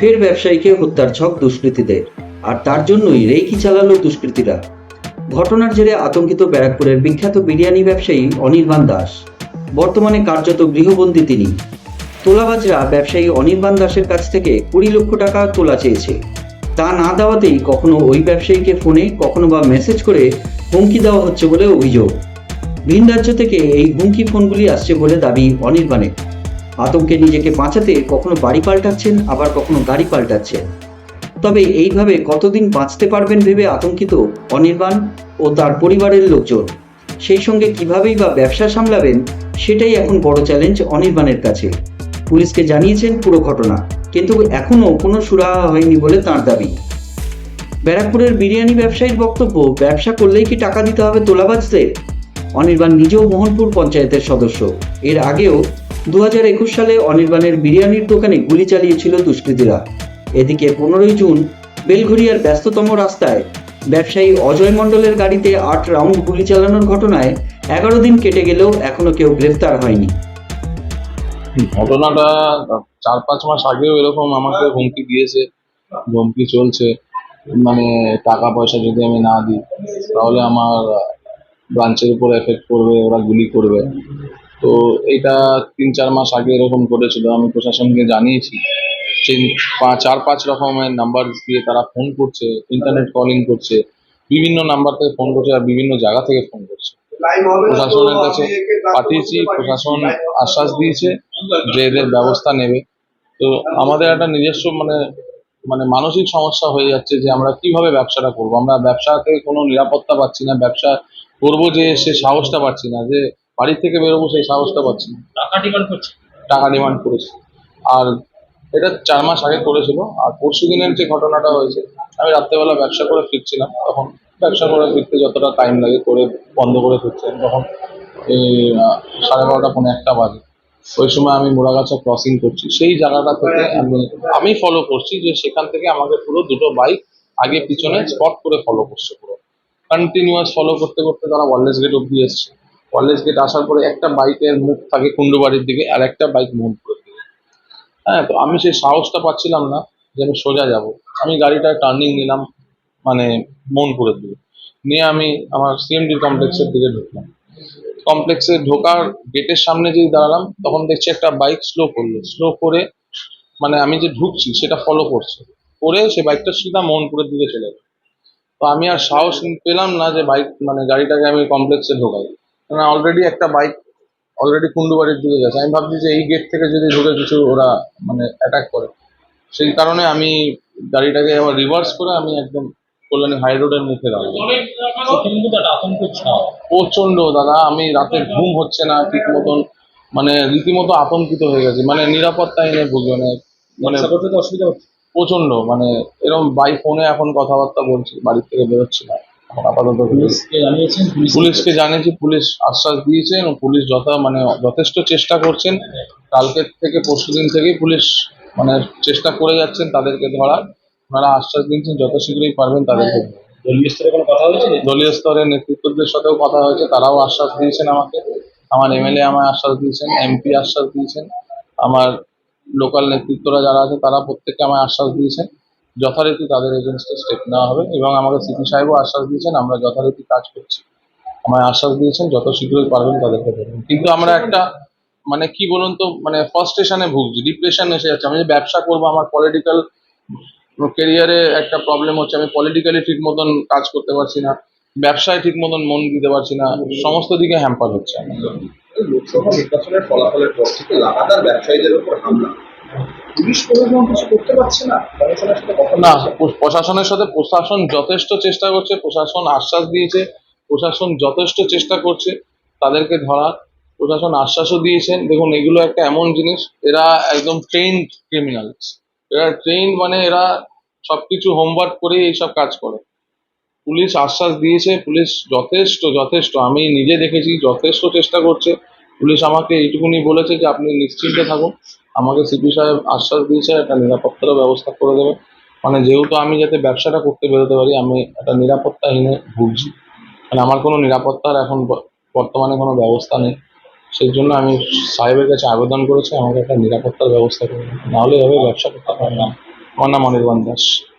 ফের ব্যবসায়ীকে হত্যার ছক দুষ্কৃতীদের। আর তার জন্যই রেকি চালালো দুষ্কৃতীরা। ঘটনার জেরে আতঙ্কিত ব্যারাকপুরের বিখ্যাত বিরিয়ানি ব্যবসায়ী অনির্বাণ দাস। বর্তমানে কার্যত গৃহবন্দী তিনি। তোলাবাজরা ব্যবসায়ী অনির্বাণ দাসের কাছ থেকে কুড়ি লক্ষ টাকা তোলা চেয়েছে। তা না দেওয়াতেই কখনো ওই ব্যবসায়ীকে ফোনে, কখনো বা মেসেজ করে হুমকি দেওয়া হচ্ছে বলে অভিযোগ। ভিন রাজ্য থেকে এই হুমকি ফোনগুলি আসছে বলে দাবি অনির্বাণের। আতঙ্কে নিজেকে বাঁচাতে কখনো বাড়ি পাল্টাচ্ছেন, আবার কখনো গাড়ি পাল্টাচ্ছেন। তবে এইভাবে কতদিন বাঁচতে পারবেন ভেবে আতঙ্কিত অনির্বাণ ও তার পরিবারের লোকজন? সেই সঙ্গে কিভাবেই বা ব্যবসা সামলাবেন, সেটাই এখন বড় চ্যালেঞ্জ অনির্বাণের কাছে। পুলিশকে জানিয়েছেন পুরো ঘটনা, কিন্তু এখনও কোনো সুরাহা হয়নি বলে তাঁর দাবি। ব্যারাকপুরের বিরিয়ানি ব্যবসায়ীর বক্তব্য, ব্যবসা করলেই কি টাকা দিতে হবে তোলাবাজদের? অনির্বাণ নিজেও মোহনপুর পঞ্চায়েতের সদস্য। এর আগেও দু সালে অনির্বাণের বিরিয়ানির দোকানে গুলি চালিয়েছিল দুষ্কৃতীরা। এদিকে পনেরোই জুন বেলঘরিয়ার ব্যস্ততম রাস্তায় ব্যবসায়ী অজয় মণ্ডলের গাড়িতে আট রাউন্ড গুলি চালানোর ঘটনায় এগারো দিন কেটে গেলেও এখনও কেউ গ্রেফতার হয়নি। ঘটনাটা চার পাঁচ মাস আগেও এরকম আমাকে হুমকি দিয়েছে ধমকি চলছে। মানে টাকা পয়সা যদি আমি না দিই, তাহলে আমার ব্রাঞ্চের উপর এফেক্ট করবে ওরা গুলি করবে। তো এটা তিন, চার মাস আগে এরকম করেছিল আমি প্রশাসনকে জানিয়েছি। চার, পাঁচ রকমের নাম্বার দিয়ে তারা ফোন করছে ইন্টারনেট কলিং করছে, বিভিন্ন নাম্বার থেকে ফোন করছে আর বিভিন্ন জায়গা থেকে ফোন করছে। প্রশাসনের কাছে পাঠিয়েছি, প্রশাসন আশ্বাস দিয়েছে যে এদের ব্যবস্থা নেবে। তো আমাদের একটা নিজস্ব মানে মানে মানসিক সমস্যা হয়ে যাচ্ছে যে আমরা কীভাবে ব্যবসাটা করব? আমরা ব্যবসাতে কোনো নিরাপত্তা পাচ্ছি না, ব্যবসা করব যে সে সাহসটা পাচ্ছি না, যে বাড়ি থেকে বেরোবো সেই সাহসটা পাচ্ছি না। টাকা ডিমান্ড করছে? টাকা ডিমান্ড করেছে। আর এটা চার মাস আগে করেছিল। আর পরশু দিনের যে ঘটনাটা হয়েছে আমি রাত্রেবেলা ব্যবসা করে ফিরছিলাম। তখন ব্যবসা করে ফিরতে যতটা টাইম লাগে করে বন্ধ করে ফিরছিলাম। তখন এই সাড়ে বারোটা পৌনে একটা বাজে। ওই সময় আমি মোড়াগাছা ক্রসিং করছি। সেই জায়গাটা থেকে আমি আমি ফলো করছি যে সেখান থেকে আমাকে পুরো দুটো বাইক আগে পিছনে স্পট করে ফলো করছে পুরো। কন্টিনিউয়াস ফলো করতে করতে তারা ওয়ারলেস গেট অব্দি এসছে। ওয়ারলেস গেট আসার পরে একটা বাইকের মুখ থাকে কুণ্ডুবাড়ির দিকে আর একটা বাইক মোহনপুরের দিকে। হ্যাঁ তো আমি সেই সাহসটা পাচ্ছিলাম না যে আমি সোজা যাব। আমি গাড়িটা টার্নিং নিলাম মানে মোহনপুরের দিকে। নিয়ে আমি আমার সিএমডি কমপ্লেক্সের দিকে ঢুকলাম। কমপ্লেক্সে ঢোকার গেটের সামনে যেই দাঁড়ালাম, তখন দেখছি একটা বাইক স্লো করল। স্লো করে মানে আমি যে ঢুকছি, সেটা ফলো করছে। করে সে বাইকটা সিধা মোহনপুরের দিকে চলে গেল। তো আমি আর সাহস পেলাম না যে বাইক মানে গাড়িটাকে আমি কমপ্লেক্সে ঢোকাই। কারণ অলরেডি একটা বাইক অলরেডি কুন্ডুবাড়ির দিকে গেছে। আমি ভাবছি যে এই গেট থেকে যদি ঢুকে কিছু ওরা মানে অ্যাটাক করে। সেই কারণে আমি গাড়িটাকে আবার রিভার্স করে আমি একদম কল্যাণী হাই রোডের মুখে দাঁড়ালাম প্রচণ্ড দাদা আমি রাতে ঘুম হচ্ছে না ঠিক মতন। মানে রীতিমতো আতঙ্কিত হয়ে গেছে। মানে নিরাপত্তাহীনে ভুগি মানে মানে করতে তো অসুবিধা হচ্ছে? প্রচণ্ড মানে এরকম বাই ফোনে এখন কথাবার্তা বলছি বাড়ির থেকে বেরোচ্ছি না। আপাতত পুলিশ। পুলিশকে জানিয়েছি পুলিশ আশ্বাস দিয়েছেন পুলিশ যথা মানে যথেষ্ট চেষ্টা করছেন। কালকের থেকে পরশু দিন থেকেই পুলিশ মানে চেষ্টা করে যাচ্ছেন তাদেরকে ধরার। ওনারা আশ্বাস দিয়েছেন যত শীঘ্রই পারবেন তাদেরকে দলীয় স্তরে কোনো কথা হয়েছে? দলীয় স্তরের নেতৃত্বদের সাথেও কথা হয়েছে তারাও আশ্বাস দিয়েছেন আমাকে। আমার এমএলএ আমায় আশ্বাস দিয়েছেন এমপি আশ্বাস দিয়েছেন। আমার লোকাল নেতৃত্বরা যারা আছে তারা প্রত্যেকে আমায় আশ্বাস দিয়েছেন। যথারীতি তাদের এগেনস্টে স্টেপ নেওয়া হবে এবং আমাকে সিপি সাহেবও আশ্বাস দিয়েছেন, আমরা যথারীতি কাজ করছি। আমায় আশ্বাস দিয়েছেন, যত শীঘ্রই পারবেন তাদেরকে ধরবেন কিন্তু আমরা একটা মানে কি বলুন তো মানে ফার্স্টেশনে ভুগছি ডিপ্রেশন এসে যাচ্ছে। আমি যে ব্যবসা করব, আমার পলিটিক্যাল কেরিয়ারে একটা প্রবলেম হচ্ছে, আমি পলিটিক্যালি ঠিক মতন কাজ করতে পারছি না, ব্যবসায় ঠিক মতন মন দিতে পারছি না, সমস্ত দিকে হ্যাম্পার হচ্ছে লোকসভা নির্বাচনের ফলাফলের পর থেকে লাগাতার ব্যবসায়ীদের উপর হামলা। না? প্রশাসনের সাথে প্রশাসনের প্রশাসন যথেষ্ট চেষ্টা করছে প্রশাসন আশ্বাস দিয়েছে প্রশাসন যথেষ্ট চেষ্টা করছে তাদেরকে ধরার প্রশাসন আশ্বাসও দিয়েছেন। দেখুন এগুলো একটা এমন জিনিস এরা একদম ট্রেন্ড ক্রিমিনালস এরা ট্রেন্ড মানে এরা সবকিছু হোমওয়ার্ক করে এইসব কাজ করে। পুলিশ আশ্বাস দিয়েছে পুলিশ যথেষ্ট যথেষ্ট আমি নিজে দেখেছি যথেষ্ট চেষ্টা করছে। পুলিশ আমাকে এইটুকুনি বলেছে যে আপনি নিশ্চিন্তে থাকুন। আমাকে সিপি সাহেব আশ্বাস দিয়েছে, একটা নিরাপত্তারও ব্যবস্থা করে দেবে। মানে যেহেতু আমি যাতে ব্যবসাটা করতে বেরোতে পারি, আমি একটা নিরাপত্তাহীনে ভুগছি। মানে আমার কোনো নিরাপত্তার এখন বর্তমানে কোনো ব্যবস্থা নেই। সেই জন্য আমি সাহেবের কাছে আবেদন করেছি, আমাকে একটা নিরাপত্তার ব্যবস্থা করে নাহলে এভাবে ব্যবসা করতে পারব না। আমার নাম অনির্বাণ দাস।